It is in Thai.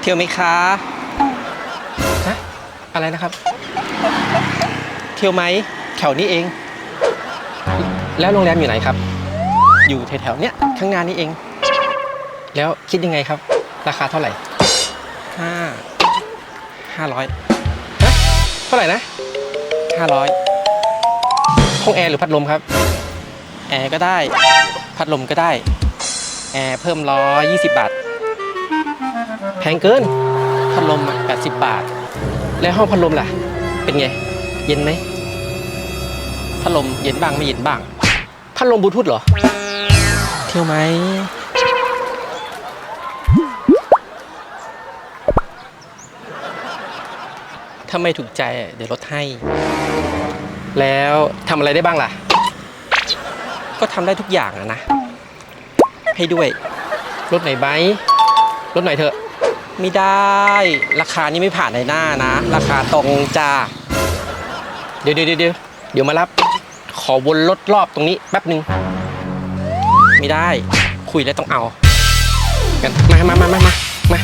เที่ยวไหมคะฮะอะไรนะครับ เที่ยวไหมแถวนี้เอง แล้วโรงแรมอยู่ไหนครับ อยู่แถวๆเนี้ยข้างหน้านี้เอง แล้วคิดยังไงครับ ราคาเท่าไหร่ห้าห้าร้อยฮะเท่าไหร่นะห้าร้อยห้องแอร์หรือพัดลมครับ แอร์ก็ได้ พัดลมก็ได้ แอร์เพิ่มร้อยยี่สิบบาท แพงเกิน พัดลมอะแปดสิบบาท แล้วห้องพัดลมล่ะ เป็นไง เย็นไหม พัดลมเย็นบ้างไม่เย็นบ้าง พัดลมบลูทูธเหรอ เที่ยวไหม ถ้าไม่ถูกใจเดี๋ยวลดให้ แล้วทำอะไรได้บ้างล่ะ ก็ทำได้ทุกอย่างอะนะ ให้ด้วย รถไหนไหมลดหนเถอะ ไม่ได้ ราคานี้ไม่ผ่านในหน้านะ ราคาตรงจ้า เดี๋ยวเดี๋ยวเดี๋ยวเดี๋ยวมารับ ขอวนรถรอบตรงนี้แป๊บหนึ่งไม่ได้ คุยแล้วต้องเอากันมามามามามามา